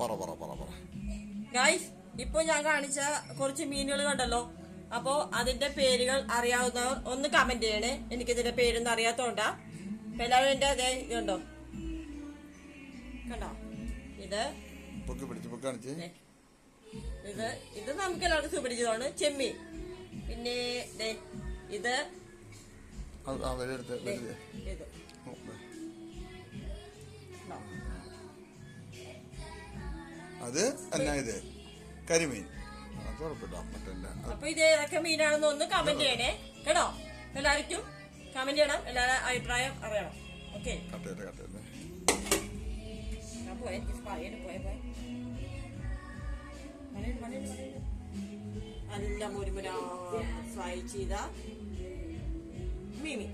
പറ പറ പറ പറ. ഗൈസ് ഇപ്പൊ ഞാൻ കാണിച്ച കുറച്ച് മീനുകൾ കണ്ടല്ലോ. അപ്പോ അതിന്റെ പേരുകൾ അറിയാവുന്നവർ ഒന്ന് കമന്റ് ചെയ്യണേ. എനിക്ക് ഇതിന്റെ പേരൊന്നും അറിയാത്തോണ്ടാ. എല്ലാവരും എന്റെ അതേ ഇതുണ്ടോ കണ്ടോ? ഇത് ഇത് ഇത് നമുക്ക് എല്ലാവർക്കും സുപരിചിതമാണ്. ചെമ്മീൻ. പിന്നെ ഇത് ഇത്. അത് എന്നാ ഇത് കരിമീൻ. അത് മറ്റേ അപ്പൊ ഇത് ഏതൊക്കെ മീനാണെന്ന് ഒന്ന് കമന്റ് ചെയ്യണേ. കേട്ടോ? എല്ലാവർക്കും കമന്റ് ചെയ്യണം. എല്ലാവരുടെ അഭിപ്രായം അറിയണം. ഓക്കെ കട്ടയല്ലേ കട്ടയല്ലേ പോയെ പറയാൻ പോയെ. നല്ല മുരുമുര ഫ്രൈ ചെയ്ത മീമി